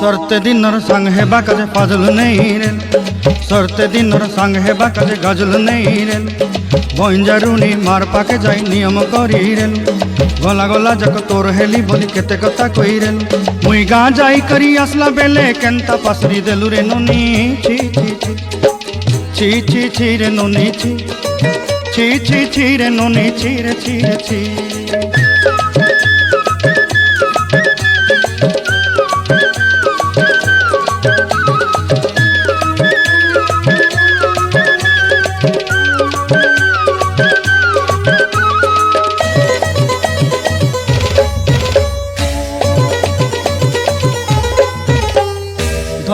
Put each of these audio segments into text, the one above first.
সরতে দিনর সঙ্গ হেবা কাজে ফাজল নেই রে। সরতে দিনর সঙ্গ হেবা কাজে গজল নেই রে। বঞ্জারুনি মার পাকে যাই নিয়ম করিরেন গলা গলা যাক তোর হেলি বলি কেতে কথা কই মুই গা যাই করি আসলা বেলে কেনতা পাসরি দেলু রে ননি। ছি ছি ছি। ছি ছি রে ননি, ছি। ছি ছি ছি রে ননি, ছি রে ছি রে, ছি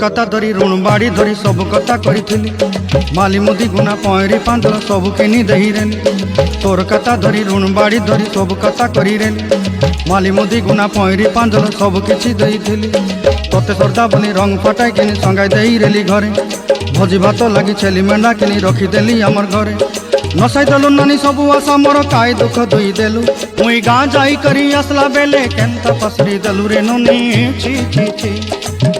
কথা ধরি ଋଣ ବାଡ଼ି ଧରି ସବୁ କଥା କରିଥିଲି ମାଲିମୁଦି ଗୁନା ପଏଁରି ପାଞ୍ଜର ସବୁ କିନି ଦେଇରେନି ତୋର କଥା ଧରି ଋଣ ବାଡ଼ି ଧରି ସବୁ କଥା କରିରେନି ମାଲିମୁଦି ଗୁନା ପଏଁରି ପାଞ୍ଜର ସବୁ କିଛି ଦେଇଥିଲି ତତେ ସର୍ଦ୍ଦା ବୋଲି ରଙ୍ଗ ଫଟାଇ କିନି ସଙ୍ଗାଇ ଦେଇରେଲି ଘରେ ଭୋଜି ଭାତ ଲାଗି ଛେଲି ମେଣ୍ଢା କିନି ରଖିଦେଲି ଆମର ଘରେ ନସାଇ ଦେଲୁ ନାନି ସବୁ ଆଶା ମୋର କାଇ ଦୁଃଖ ଧୋଇ ଦେଲୁ ମୁଇଁ ଗାଁ ଯାଇ କରି ଆସିଲା ବେଲେ କେନ୍ତା ପସରି ଦେଲୁ ରେ ନୁନି ଛି ଛି ଛି